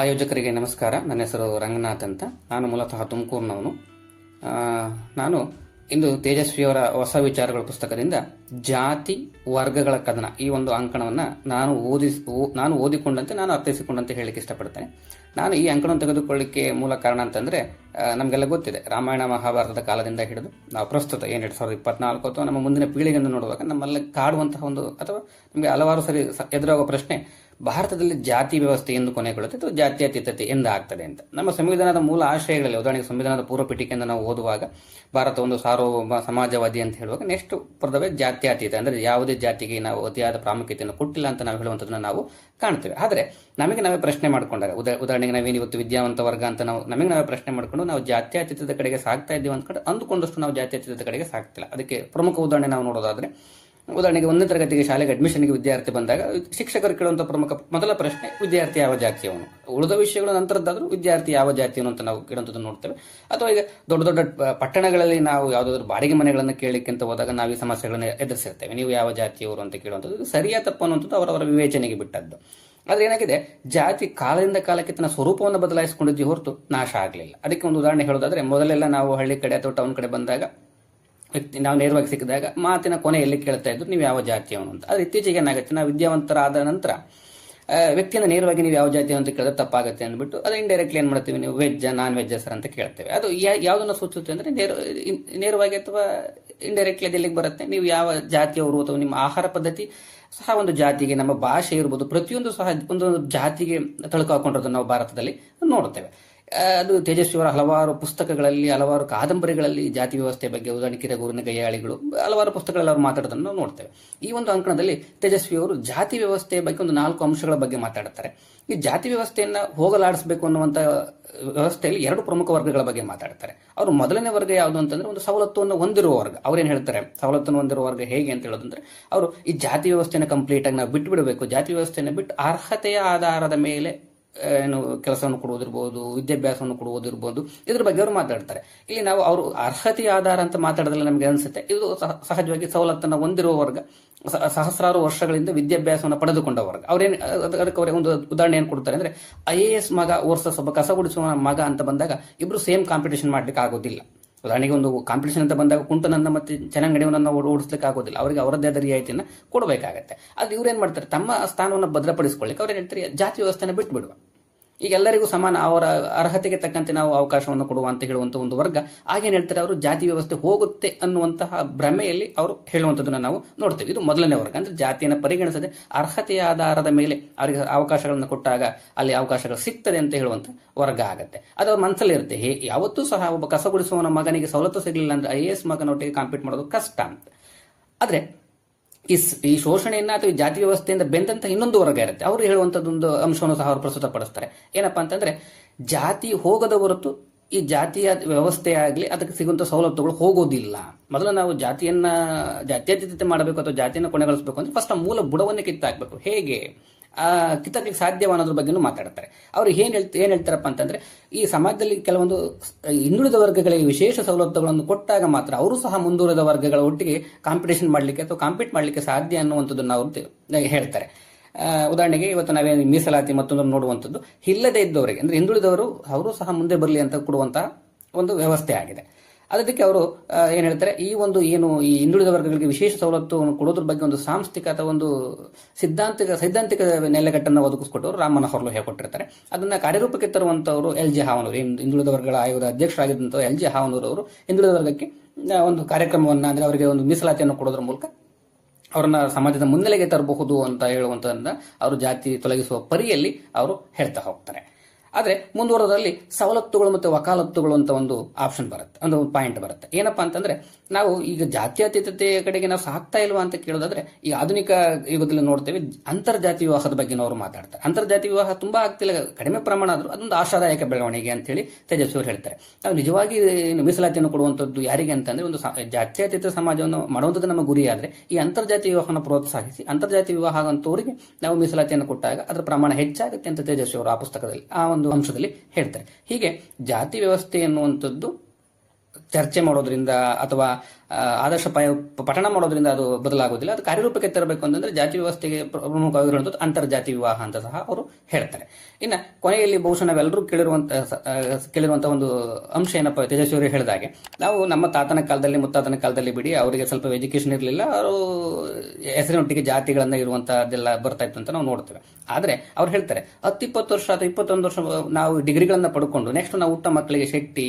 ಆಯೋಜಕರಿಗೆ ನಮಸ್ಕಾರ. ನನ್ನ ಹೆಸರು ರಂಗನಾಥ್ ಅಂತ. ನಾನು ಮೂಲತಃ ತುಮಕೂರಿನವನು. ನಾನು ಇಂದು ತೇಜಸ್ವಿಯವರ ಹೊಸ ವಿಚಾರಗಳ ಪುಸ್ತಕದಿಂದ ಜಾತಿ ವರ್ಗಗಳ ಕದನ ಈ ಒಂದು ಅಂಕಣವನ್ನು ನಾನು ಓದಿ ನಾನು ಓದಿಕೊಂಡಂತೆ, ನಾನು ಅರ್ಥೈಸಿಕೊಂಡಂತೆ ಹೇಳಲಿಕ್ಕೆ ಇಷ್ಟಪಡ್ತೇನೆ. ನಾನು ಈ ಅಂಕಣವನ್ನು ತೆಗೆದುಕೊಳ್ಳಿಕ್ಕೆ ಮೂಲ ಕಾರಣ ಅಂತಂದ್ರೆ ನಮಗೆಲ್ಲ ಗೊತ್ತಿದೆ. ರಾಮಾಯಣ ಮಹಾಭಾರತದ ಕಾಲದಿಂದ ಹಿಡಿದು ನಾವು ಪ್ರಸ್ತುತ ಏನು ಎರಡು ಸಾವಿರದ ಇಪ್ಪತ್ನಾಲ್ಕು ಅಥವಾ ನಮ್ಮ ಮುಂದಿನ ಪೀಳಿಗೆಯನ್ನು ನೋಡುವಾಗ ನಮ್ಮಲ್ಲಿ ಕಾಡುವಂತಹ ಒಂದು ಅಥವಾ ನಮಗೆ ಹಲವಾರು ಸರಿ ಎದುರಾಗುವ ಪ್ರಶ್ನೆ ಭಾರತದಲ್ಲಿ ಜಾತಿ ವ್ಯವಸ್ಥೆ ಎಂದು ಕೊನೆಗೊಳ್ಳುತ್ತೆ ಅಥವಾ ಜಾತ್ಯತೀತತೆ ಎಂದು ಆಗ್ತದೆ ಅಂತ. ನಮ್ಮ ಸಂವಿಧಾನದ ಮೂಲ ಆಶಯಗಳಲ್ಲಿ ಉದಾಹರಣೆಗೆ ಸಂವಿಧಾನದ ಪೂರ್ವ ಪೀಠಿಕೆಯಿಂದ ನಾವು ಓದುವಾಗ ಭಾರತ ಒಂದು ಸಾರ್ವಭೌಮ ಸಮಾಜವಾದಿ ಅಂತ ಹೇಳುವಾಗ ನೆಕ್ಸ್ಟ್ ಪದವೇ ಜಾತ್ಯತೀತ ಅಂದರೆ ಯಾವುದೇ ಜಾತಿಗೆ ನಾವು ಅತಿಯಾದ ಪ್ರಾಮುಖ್ಯತೆಯನ್ನು ಕೊಟ್ಟಿಲ್ಲ ಅಂತ ನಾವು ಹೇಳುವಂಥದ್ದನ್ನು ನಾವು ಕಾಣ್ತೇವೆ. ಆದರೆ ನಮಗೆ ನಾವೇ ಪ್ರಶ್ನೆ ಮಾಡಿಕೊಂಡಾಗ, ಉದಾ, ಉದಾಹರಣೆಗೆ ನಾವೇನು ಇವತ್ತು ವಿದ್ಯಾವಂತ ವರ್ಗ ಅಂತ ನಾವು, ನಮಗೆ ನಾವೇ ಪ್ರಶ್ನೆ ಮಾಡ್ಕೊಂಡು ನಾವು ಜಾತ್ಯತೀತದ ಕಡೆಗೆ ಸಾಗ್ತಾ ಇದ್ದೀವಿ ಅಂದ್ಕೊಂಡು ಅಂದುಕೊಂಡಷ್ಟು ನಾವು ಜಾತ್ಯತೀತದ ಕಡೆಗೆ ಸಾಗ್ತಿಲ್ಲ. ಅದಕ್ಕೆ ಪ್ರಮುಖ ಉದಾಹರಣೆ ನಾವು ನೋಡೋದಾದ್ರೆ ಉದಾಹರಣೆಗೆ ಒಂದನೇ ತರಗತಿಗೆ ಶಾಲೆಗೆ ಅಡ್ಮಿಷನ್ಗೆ ವಿದ್ಯಾರ್ಥಿ ಬಂದಾಗ ಶಿಕ್ಷಕರು ಕೇಳುವಂಥ ಪ್ರಮುಖ ಮೊದಲ ಪ್ರಶ್ನೆ, ವಿದ್ಯಾರ್ಥಿ ಯಾವ ಜಾತಿಯವನು ಉಳಿದ ವಿಷಯಗಳ ನಂತರದ್ದಾದರೂ ವಿದ್ಯಾರ್ಥಿ ಯಾವ ಜಾತಿಯವನು ಅಂತ ನಾವು ಕೇಳುವಂಥದ್ದು ನೋಡ್ತೇವೆ. ಅಥವಾ ಈಗ ದೊಡ್ಡ ದೊಡ್ಡ ಪಟ್ಟಣಗಳಲ್ಲಿ ನಾವು ಯಾವುದಾದ್ರೂ ಬಾಡಿಗೆ ಮನೆಗಳನ್ನು ಕೇಳಲಿಕ್ಕೆ ಅಂತ ಹೋದಾಗ ನಾವು ಈ ಸಮಸ್ಯೆಗಳನ್ನು ಎದುರಿಸಿರ್ತೇವೆ. ನೀವು ಯಾವ ಜಾತಿಯವರು ಅಂತ ಕೇಳುವಂಥದ್ದು ಸರಿಯಾ ತಪ್ಪು ಅನ್ನುವಂಥದ್ದು ಅವರವರ ವಿವೇಚನೆಗೆ ಬಿಟ್ಟದ್ದು. ಆದರೆ ಏನಾಗಿದೆ? ಜಾತಿ ಕಾಲದಿಂದ ಕಾಲಕ್ಕೆ ತನ್ನ ಸ್ವರೂಪವನ್ನು ಬದಲಾಯಿಸಿಕೊಂಡಿದ್ದು ಹೊರತು ನಾಶ ಆಗಲಿಲ್ಲ. ಅದಕ್ಕೆ ಒಂದು ಉದಾಹರಣೆ ಹೇಳೋದಾದ್ರೆ, ಮೊದಲೆಲ್ಲ ನಾವು ಹಳ್ಳಿ ಕಡೆ ಅಥವಾ ಟೌನ್ ಕಡೆ ಬಂದಾಗ ವ್ಯಕ್ತಿ ನಾವು ನೇರವಾಗಿ ಸಿಕ್ಕಿದಾಗ ಮಾತಿನ ಕೊನೆಯಲ್ಲಿ ಕೇಳ್ತಾ ಇದ್ರು, ನೀವು ಯಾವ ಜಾತಿಯವನು ಅಂತ. ಆದ್ರೆ ಇತ್ತೀಚೆಗೆ ಏನಾಗುತ್ತೆ, ನಾವು ವಿದ್ಯಾವಂತರಾದ ನಂತರ ವ್ಯಕ್ತಿಯನ್ನು ನೇರವಾಗಿ ನೀವು ಯಾವ ಜಾತಿ ಅಂತ ಕೇಳಿದ್ರೆ ತಪ್ಪಾಗುತ್ತೆ ಅಂದ್ಬಿಟ್ಟು, ಅದು ಇಂಡೈರೆಕ್ಟ್ಲಿ ಏನು ಮಾಡ್ತೀವಿ ನೀವು ವೆಜ್ ನಾನ್ ವೆಜ್ ಸರ್ ಅಂತ ಕೇಳ್ತೇವೆ. ಅದು ಯಾವುದನ್ನು ಸೂಚಿಸುತ್ತೆ ಅಂದ್ರೆ ನೇರ ನೇರವಾಗಿ ಅಥವಾ ಇಂಡೈರೆಕ್ಟ್ಲಿ ಎಲ್ಲಿಗೆ ಬರುತ್ತೆ? ನೀವು ಯಾವ ಜಾತಿಯವರು ಅಥವಾ ನಿಮ್ಮ ಆಹಾರ ಪದ್ಧತಿ ಸಹ ಒಂದು ಜಾತಿಗೆ, ನಮ್ಮ ಭಾಷೆ ಇರ್ಬೋದು, ಪ್ರತಿಯೊಂದು ಸಹ ಒಂದೊಂದು ಜಾತಿಗೆ ತಳುಕು ಹಾಕೊಂಡಿರೋದು ನಾವು ಭಾರತದಲ್ಲಿ ನೋಡ್ತೇವೆ. ಅದು ತೇಜಸ್ವಿಯವರ ಹಲವಾರು ಪುಸ್ತಕಗಳಲ್ಲಿ, ಹಲವಾರು ಕಾದಂಬರಿಗಳಲ್ಲಿ ಜಾತಿ ವ್ಯವಸ್ಥೆ ಬಗ್ಗೆ ಉದಾಹರಣೆ ಕಿರಗೂರಿನ ಗಯ್ಯಾಳಿಗಳು ಹಲವಾರು ಪುಸ್ತಕಗಳಲ್ಲಿ ಅವರು ಮಾತಾಡೋದನ್ನು ನಾವು ನೋಡ್ತೇವೆ. ಈ ಒಂದು ಅಂಕಣದಲ್ಲಿ ತೇಜಸ್ವಿಯವರು ಜಾತಿ ವ್ಯವಸ್ಥೆಯ ಬಗ್ಗೆ ಒಂದು ನಾಲ್ಕು ಅಂಶಗಳ ಬಗ್ಗೆ ಮಾತಾಡುತ್ತಾರೆ ಈ ಜಾತಿ ವ್ಯವಸ್ಥೆಯನ್ನು ಹೋಗಲಾಡಿಸಬೇಕು ಅನ್ನುವಂಥ ವ್ಯವಸ್ಥೆಯಲ್ಲಿ ಎರಡು ಪ್ರಮುಖ ವರ್ಗಗಳ ಬಗ್ಗೆ ಮಾತಾಡ್ತಾರೆ. ಅವರು ಮೊದಲನೇ ವರ್ಗ ಯಾವುದು ಅಂತಂದ್ರೆ ಒಂದು ಸವಲತ್ತುವನ್ನು ಹೊಂದಿರುವ ವರ್ಗ. ಅವ್ರೇನು ಹೇಳ್ತಾರೆ? ಸವಲತ್ತನ್ನು ಹೊಂದಿರುವ ವರ್ಗ ಹೇಗೆ ಅಂತ ಹೇಳೋದಂದ್ರೆ, ಅವರು ಈ ಜಾತಿ ವ್ಯವಸ್ಥೆಯನ್ನು ಕಂಪ್ಲೀಟ್ ಆಗಿ ನಾವು ಬಿಟ್ಟು ಬಿಡಬೇಕು ಜಾತಿ ವ್ಯವಸ್ಥೆಯನ್ನು ಬಿಟ್ಟು ಅರ್ಹತೆಯ ಆಧಾರದ ಮೇಲೆ ಏನು ಕೆಲಸವನ್ನು ಕೊಡುವುದಿರ್ಬೋದು, ವಿದ್ಯಾಭ್ಯಾಸವನ್ನು ಕೊಡುವುದಿರ್ಬೋದು, ಇದ್ರ ಬಗ್ಗೆ ಅವರು ಮಾತಾಡ್ತಾರೆ. ಇಲ್ಲಿ ನಾವು ಅವರು ಅರ್ಹತೆಯ ಆಧಾರ ಅಂತ ಮಾತಾಡೋದ್ರಲ್ಲಿ ನಮಗೆ ಅನಿಸುತ್ತೆ. ಇದು ಸಹ- ಸಹಜವಾಗಿ ಸವಲತ್ತನ್ನು ಹೊಂದಿರುವ ವರ್ಗ ಸಹಸ್ರಾರು ವರ್ಷಗಳಿಂದ ವಿದ್ಯಾಭ್ಯಾಸವನ್ನು ಪಡೆದುಕೊಂಡ ವರ್ಗ. ಅವ್ರೇನು, ಅದ್- ಅದಕ್ಕೆ ಅವರೇ ಒಂದು ಉದಾಹರಣೆ ಏನು ಕೊಡ್ತಾರೆ ಅಂದ್ರೆ, ಐ ಎ ಎಸ್ ಮಗ ವರ್ಸಸ್ ಒಬ್ಬ ಕಸ ಗುಡಿಸುವ ಮಗ ಅಂತ ಬಂದಾಗ ಇಬ್ರು ಸೇಮ್ ಕಾಂಪಿಟೇಷನ್ ಮಾಡ್ಲಿಕ್ಕೆ ಆಗೋದಿಲ್ಲ. ಉದಾಹರಣೆಗೆ ಒಂದು ಕಾಂಪಿಟೇಷನ್ ಅಂತ ಬಂದಾಗ ಕುಂಟನನ್ನ ಮತ್ತೆ ಚೆನ್ನಂಗಡಿಯವನನ್ನ ಓಡಿಸ್ಲಿಕ್ಕೆ ಆಗೋದಿಲ್ಲ. ಅವರಿಗೆ ಅವರದ್ದೇ ಆದ ರಿಯಾಯಿತಿಯನ್ನು ಕೊಡಬೇಕಾಗತ್ತೆ. ಅದು ಇವ್ರು ಏನು ಮಾಡ್ತಾರೆ, ತಮ್ಮ ಸ್ಥಾನವನ್ನು ಭದ್ರಪಡಿಸಿಕೊಳ್ಳಿಕ್ಕೆ ಅವ್ರು ಹೇಳ್ತಾರೆ, ಜಾತಿ ವ್ಯವಸ್ಥೆನ ಬಿಟ್ಬಿಡುವ. ಈಗ ಎಲ್ಲರಿಗೂ ಸಮಾನ, ಅವರ ಅರ್ಹತೆಗೆ ತಕ್ಕಂತೆ ನಾವು ಅವಕಾಶವನ್ನು ಕೊಡುವ ಅಂತ ಹೇಳುವಂತ ಒಂದು ವರ್ಗ. ಹಾಗೆ ಹೇಳ್ತಾರೆ ಅವರು, ಜಾತಿ ವ್ಯವಸ್ಥೆ ಹೋಗುತ್ತೆ ಅನ್ನುವಂತಹ ಭ್ರಮೆಯಲ್ಲಿ ಅವರು ಹೇಳುವಂಥದ್ದನ್ನು ನಾವು ನೋಡ್ತೇವೆ. ಇದು ಮೊದಲನೇ ವರ್ಗ. ಅಂದ್ರೆ ಜಾತಿಯನ್ನು ಪರಿಗಣಿಸದೆ ಅರ್ಹತೆಯ ಆಧಾರದ ಮೇಲೆ ಅವರಿಗೆ ಅವಕಾಶಗಳನ್ನು ಕೊಟ್ಟಾಗ ಅಲ್ಲಿ ಅವಕಾಶಗಳು ಸಿಗ್ತದೆ ಅಂತ ಹೇಳುವಂತ ವರ್ಗ ಆಗುತ್ತೆ. ಅದು ಅವ್ರ ಮನಸ್ಸಲ್ಲಿ ಇರುತ್ತೆ. ಹೇ, ಯಾವತ್ತೂ ಸಹ ಒಬ್ಬ ಕಸಗುಡಿಸುವವನ ಮಗನಿಗೆ ಸವಲತ್ತು ಸಿಗಲಿಲ್ಲ ಅಂದ್ರೆ ಐ ಎ ಎಸ್ ಮಗನೊಟ್ಟಿಗೆ ಕಾಂಪೀಟ್ ಮಾಡೋದು ಕಷ್ಟ ಅಂತ. ಆದ್ರೆ ಈ ಶೋಷಣೆಯನ್ನ ಅಥವಾ ಈ ಜಾತಿ ವ್ಯವಸ್ಥೆಯಿಂದ ಬೆಂದಂತ ಇನ್ನೊಂದು ವರ್ಗ ಇರುತ್ತೆ. ಅವರು ಹೇಳುವಂತದ್ದೊಂದು ಅಂಶವನ್ನು ಸಹ ಅವರು ಪ್ರಸ್ತುತಪಡಿಸ್ತಾರೆ ಏನಪ್ಪಾ ಅಂತಂದ್ರೆ, ಜಾತಿ ಹೋಗದ ಹೊರತು ಈ ಜಾತಿಯ ವ್ಯವಸ್ಥೆ ಆಗಲಿ, ಅದಕ್ಕೆ ಸಿಗುವಂತ ಸವಲತ್ತುಗಳು ಹೋಗೋದಿಲ್ಲ. ಮೊದಲು ನಾವು ಜಾತಿಯನ್ನ, ಜಾತ್ಯತೀತತೆ ಮಾಡಬೇಕು ಅಥವಾ ಜಾತಿಯನ್ನು ಕೊನೆಗೊಳಿಸಬೇಕು ಅಂದ್ರೆ ಫಸ್ಟ್ ಮೂಲ ಬುಡವನ್ನೇ ಕಿತ್ತಾಕ್ಬೇಕು. ಹೇಗೆ? ಆ ಕಿತ್ತಕ್ಕೆ ಸಾಧ್ಯವ ಅನ್ನೋದ್ರ ಬಗ್ಗೆನೂ ಮಾತಾಡ್ತಾರೆ. ಅವ್ರು ಏನ್ ಹೇಳ್ತಾ, ಏನ್ ಹೇಳ್ತಾರಪ್ಪ ಅಂತಂದ್ರೆ, ಈ ಸಮಾಜದಲ್ಲಿ ಕೆಲವೊಂದು ಹಿಂದುಳಿದ ವರ್ಗಗಳಿಗೆ ವಿಶೇಷ ಸವಲತ್ತುಗಳನ್ನು ಕೊಟ್ಟಾಗ ಮಾತ್ರ ಅವರು ಸಹ ಮುಂದುವರಿದ ವರ್ಗಗಳ ಒಟ್ಟಿಗೆ ಕಾಂಪಿಟೇಷನ್ ಮಾಡಲಿಕ್ಕೆ ಅಥವಾ ಕಾಂಪೀಟ್ ಮಾಡಲಿಕ್ಕೆ ಸಾಧ್ಯ ಅನ್ನುವಂಥದ್ದನ್ನು ಅವರು ಹೇಳ್ತಾರೆ. ಉದಾಹರಣೆಗೆ ಇವತ್ತು ನಾವೇನು ಮೀಸಲಾತಿ ಮತ್ತೊಂದು ನೋಡುವಂಥದ್ದು, ಇಲ್ಲದೇ ಇದ್ದವರಿಗೆ, ಅಂದ್ರೆ ಹಿಂದುಳಿದವರು, ಅವರು ಸಹ ಮುಂದೆ ಬರಲಿ ಅಂತ ಕೊಡುವಂತಹ ಒಂದು ವ್ಯವಸ್ಥೆ ಆಗಿದೆ. ಅದಕ್ಕೆ ಅವರು ಏನು ಹೇಳ್ತಾರೆ, ಈ ಒಂದು ಏನು ಈ ಹಿಂದುಳಿದ ವರ್ಗಗಳಿಗೆ ವಿಶೇಷ ಸವಲತ್ತು ಕೊಡೋದ್ರ ಬಗ್ಗೆ ಒಂದು ಸಾಂಸ್ಥಿಕ ಅಥವಾ ಒಂದು ಸಿದ್ಧಾಂತಿಕ, ಸೈದ್ಧಾಂತಿಕ ನೆಲೆಗಟ್ಟನ್ನು ಒದಗಿಸ್ಕೊಟ್ಟವರು ರಾಮ ಮನೋಹರ್ಲು ಹೇಳ್ಕೊಟ್ಟಿರ್ತಾರೆ. ಅದನ್ನ ಕಾರ್ಯರೂಪಕ್ಕೆ ತರುವಂತವರು ಎಲ್ ಜಿ ಹಾವನೂರು. ಹಿಂದ್- ಹಿಂದುಳಿದ ವರ್ಗಗಳ ಆಯೋಗದ ಅಧ್ಯಕ್ಷರಾಗಿದ್ದಂಥ ಎಲ್ ಜಿ ಹಾವನೂರು ಅವರು ಹಿಂದುಳಿದ ವರ್ಗಕ್ಕೆ ಒಂದು ಕಾರ್ಯಕ್ರಮವನ್ನ ಅಂದ್ರೆ ಅವರಿಗೆ ಒಂದು ಮೀಸಲಾತಿಯನ್ನು ಕೊಡೋದ್ರ ಮೂಲಕ ಅವರನ್ನ ಸಮಾಜದ ಮುನ್ನೆಲೆಗೆ ತರಬಹುದು ಅಂತ ಹೇಳುವಂತದನ್ನ ಅವರು ಜಾತಿ ತೊಲಗಿಸುವ ಪರಿಯಲ್ಲಿ ಅವರು ಹೇಳ್ತಾ ಹೋಗ್ತಾರೆ. ಆದ್ರೆ ಮುಂದುವರೆದಲ್ಲಿ ಸವಲತ್ತುಗಳು ಮತ್ತು ವಕಾಲತ್ತುಗಳು ಅಂತ ಒಂದು ಆಪ್ಷನ್ ಬರುತ್ತೆ, ಒಂದು ಪಾಯಿಂಟ್ ಬರುತ್ತೆ. ಏನಪ್ಪಾ ಅಂತಂದ್ರೆ ನಾವು ಈಗ ಜಾತ್ಯತೀತತೆಯ ಕಡೆಗೆ ನಾವು ಸಾಕ್ತಾ ಇಲ್ವಾ ಅಂತ ಕೇಳೋದಾದ್ರೆ, ಈ ಆಧುನಿಕ ಯುಗದಲ್ಲಿ ನೋಡ್ತೇವೆ ಅಂತರ್ಜಾತಿ ವಿವಾಹದ ಬಗ್ಗೆ ಅವರು ಮಾತಾಡ್ತಾರೆ. ಅಂತರ್ಜಾತಿ ವಿವಾಹ ತುಂಬಾ ಆಗ್ತಿಲ್ಲ, ಕಡಿಮೆ ಪ್ರಮಾಣ ಆದರೂ ಅದೊಂದು ಆಶಾದಾಯಕ ಬೆಳವಣಿಗೆ ಅಂತ ಹೇಳಿ ತೇಜಸ್ವಿ ಅವರು ಹೇಳ್ತಾರೆ. ನಾವು ನಿಜವಾಗಿ ಮೀಸಲಾತಿಯನ್ನು ಕೊಡುವಂಥದ್ದು ಯಾರಿಗೆ ಅಂತಂದ್ರೆ ಒಂದು ಜಾತ್ಯತೀತ ಸಮಾಜವನ್ನು ಮಾಡುವಂಥದ್ದು ನಮ್ಮ ಗುರಿ ಈ ಅಂತರ್ಜಾತಿ ವಿವಾಹವನ್ನು ಪ್ರೋತ್ಸಾಹಿಸಿ ಅಂತರ್ಜಾತಿ ವಿವಾಹ ಅಂತವರಿಗೆ ನಾವು ಮೀಸಲಾತಿಯನ್ನು ಕೊಟ್ಟಾಗ ಅದರ ಪ್ರಮಾಣ ಹೆಚ್ಚಾಗುತ್ತೆ ಅಂತ ತೇಜಸ್ವಿ ಅವರು ಆ ಪುಸ್ತಕದಲ್ಲಿ ಆ ಒಂದು ಅಂಶದಲ್ಲಿ ಹೇಳ್ತಾರೆ. ಹೀಗೆ ಜಾತಿ ವ್ಯವಸ್ಥೆ ಎನ್ನುವಂಥದ್ದು ಚರ್ಚೆ ಮಾಡೋದ್ರಿಂದ ಅಥವಾ ಆದರ್ಶ ಪಠಣ ಮಾಡೋದ್ರಿಂದ ಅದು ಬದಲಾಗೋದಿಲ್ಲ ಅದು ಕಾರ್ಯರೂಪಕ್ಕೆ ತರಬೇಕು ಅಂತಂದ್ರೆ ಜಾತಿ ವ್ಯವಸ್ಥೆಗೆ ಪ್ರಮುಖವಾಗಿರುವಂಥದ್ದು ಅಂತರ್ಜಾತಿ ವಿವಾಹ ಅಂತ ಸಹ ಅವರು ಹೇಳ್ತಾರೆ. ಇನ್ನು ಕೊನೆಯಲ್ಲಿ ಬಹುಶಃ ನಾವೆಲ್ಲರೂ ಕೇಳಿರುವಂಥ ಕೇಳಿರುವಂತಹ ಒಂದು ಅಂಶ ಏನಪ್ಪ, ತೇಜಸ್ವಿ ಅವರು ಹೇಳಿದಾಗೆ ನಾವು ನಮ್ಮ ತಾತನ ಕಾಲದಲ್ಲಿ, ಮುತ್ತಾತನ ಕಾಲದಲ್ಲಿ ಬಿಡಿ, ಅವರಿಗೆ ಸ್ವಲ್ಪ ಎಜುಕೇಶನ್ ಇರಲಿಲ್ಲ, ಅವರು ಹೆಸರಿನೊಟ್ಟಿಗೆ ಜಾತಿಗಳನ್ನ ಇರುವಂತಹದ್ದೆಲ್ಲ ಬರ್ತಾ ಇತ್ತು ಅಂತ ನಾವು ನೋಡ್ತೇವೆ. ಆದ್ರೆ ಅವ್ರು ಹೇಳ್ತಾರೆ, ಹತ್ತು ಇಪ್ಪತ್ತು ವರ್ಷ ಅಥವಾ ಇಪ್ಪತ್ತೊಂದು ವರ್ಷ ನಾವು ಡಿಗ್ರಿಗಳನ್ನ ಪಡ್ಕೊಂಡು ನೆಕ್ಸ್ಟ್ ನಾವು ಉತ್ತಮ ಮಕ್ಕಳಿಗೆ ಶೆಟ್ಟಿ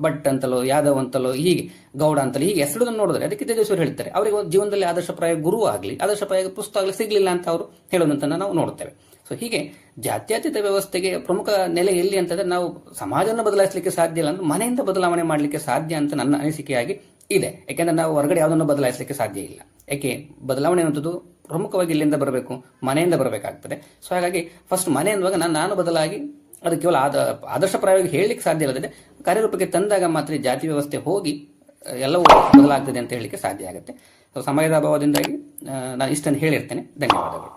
ಭಟ್ ಅಂತಲೋ, ಯಾದವ್ ಅಂತಲೋ, ಹೀಗೆ, ಗೌಡ ಅಂತಲೋ, ಹೀಗೆ ಹೆಸರು ನೋಡಿದ್ರೆ ಅದಕ್ಕೆ ತೇಜಸ್ವಿ ಹೇಳ್ತಾರೆ. ಅವರಿಗೆ ಜೀವನದಲ್ಲಿ ಆದರ್ಶಪ್ರಾಯ ಗುರು ಆಗಲಿ ಆದರ್ಶಪ್ರಾಯ ಪುಸ್ತಕ ಆಗಲಿ ಸಿಗಲಿಲ್ಲ ಅಂತ ಅವರು ಹೇಳೋದಂತ ನಾವು ನೋಡ್ತೇವೆ. ಸೊ ಹೀಗೆ ಜಾತ್ಯಾತೀತ ವ್ಯವಸ್ಥೆಗೆ ಪ್ರಮುಖ ನೆಲೆ ಎಲ್ಲಿ ಅಂತಂದ್ರೆ ನಾವು ಸಮಾಜವನ್ನು ಬದಲಾಯಿಸಲಿಕ್ಕೆ ಸಾಧ್ಯ ಇಲ್ಲ ಅಂದ್ರೆ ಮನೆಯಿಂದ ಬದಲಾವಣೆ ಮಾಡಲಿಕ್ಕೆ ಸಾಧ್ಯ ಅಂತ ನನ್ನ ಅನಿಸಿಕೆಯಾಗಿ ಇದೆ. ಯಾಕೆಂದ್ರೆ ನಾವು ಹೊರಗಡೆ ಯಾವುದನ್ನು ಬದಲಾಯಿಸಲಿಕ್ಕೆ ಸಾಧ್ಯ ಇಲ್ಲ. ಯಾಕೆ ಬದಲಾವಣೆ ಅನ್ನೋದು ಪ್ರಮುಖವಾಗಿ ಇಲ್ಲಿಂದ ಬರಬೇಕು, ಮನೆಯಿಂದ ಬರಬೇಕಾಗ್ತದೆ. ಸೊ ಹಾಗಾಗಿ ಫಸ್ಟ್ ಮನೆ ಅನ್ನುವಾಗ ನಾನು ನಾನು ಬದಲಾಗಿ ಅದು ಕೇವಲ ಆದ ಆದರ್ಶಪ್ರಾಯವಾಗಿ ಹೇಳಲಿಕ್ಕೆ ಸಾಧ್ಯ ಇಲ್ಲದೆ ಕಾರ್ಯರೂಪಕ್ಕೆ ತಂದಾಗ ಮಾತ್ರ ಜಾತಿ ವ್ಯವಸ್ಥೆ ಹೋಗಿ, ಎಲ್ಲವೂ ಬದಲಾಗ್ತದೆ ಅಂತ ಹೇಳಲಿಕ್ಕೆ ಸಾಧ್ಯ ಆಗುತ್ತೆ. ಸಮಯದ ಅಭಾವದಿಂದಾಗಿ ನಾನು ಇಷ್ಟನ್ನು ಹೇಳಿರ್ತೇನೆ. ಧನ್ಯವಾದಗಳು.